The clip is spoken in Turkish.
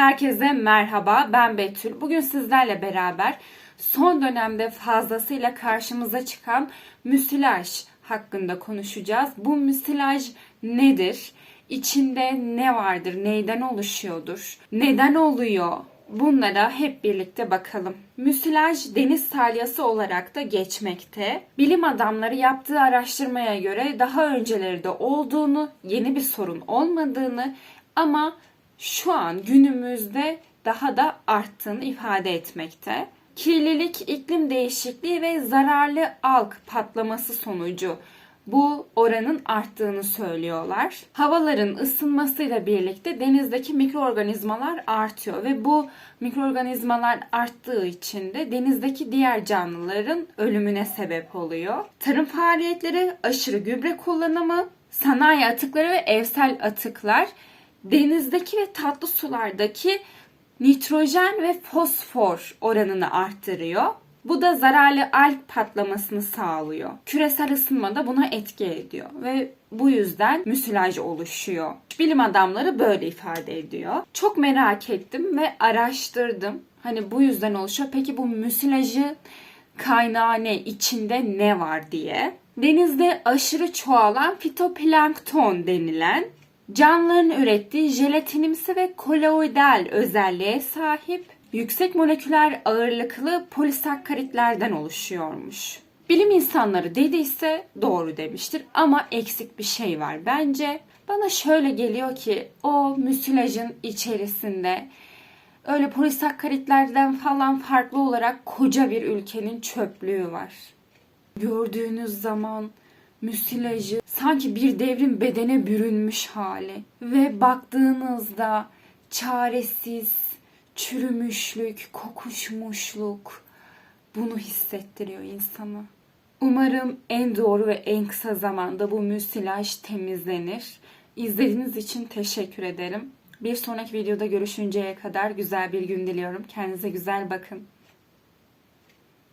Herkese merhaba, ben Betül. Bugün sizlerle beraber son dönemde fazlasıyla karşımıza çıkan müsilaj hakkında konuşacağız. Bu müsilaj nedir? İçinde ne vardır? Neyden oluşuyordur? Neden oluyor? Bunlara hep birlikte bakalım. Müsilaj deniz salyası olarak da geçmekte. Bilim adamları yaptığı araştırmaya göre daha önceleri de olduğunu, yeni bir sorun olmadığını ama şu an günümüzde daha da arttığını ifade etmekte. Kirlilik, iklim değişikliği ve zararlı alg patlaması sonucu bu oranın arttığını söylüyorlar. Havaların ısınmasıyla birlikte denizdeki mikroorganizmalar artıyor ve bu mikroorganizmalar arttığı için de denizdeki diğer canlıların ölümüne sebep oluyor. Tarım faaliyetleri, aşırı gübre kullanımı, sanayi atıkları ve evsel atıklar denizdeki ve tatlı sulardaki nitrojen ve fosfor oranını arttırıyor. Bu da zararlı alg patlamasını sağlıyor. Küresel ısınma da buna etki ediyor ve bu yüzden müsilaj oluşuyor. Bilim adamları böyle ifade ediyor. Çok merak ettim ve araştırdım. Hani bu yüzden oluşuyor. Peki bu müsilajı kaynağı ne, içinde ne var diye. Denizde aşırı çoğalan fitoplankton denilen canlıların ürettiği jelatinimsi ve koloidal özelliğe sahip yüksek moleküler ağırlıklı polisakkaritlerden oluşuyormuş. Bilim insanları dediyse doğru demiştir ama eksik bir şey var bence. Bana şöyle geliyor ki o müsilajın içerisinde öyle polisakkaritlerden falan farklı olarak koca bir ülkenin çöplüğü var. Gördüğünüz zaman müsilajı sanki bir devrin bedene bürünmüş hali ve baktığınızda çaresiz, çürümüşlük, kokuşmuşluk bunu hissettiriyor insana. Umarım en doğru ve en kısa zamanda bu müsilaj temizlenir. İzlediğiniz için teşekkür ederim. Bir sonraki videoda görüşünceye kadar güzel bir gün diliyorum. Kendinize güzel bakın.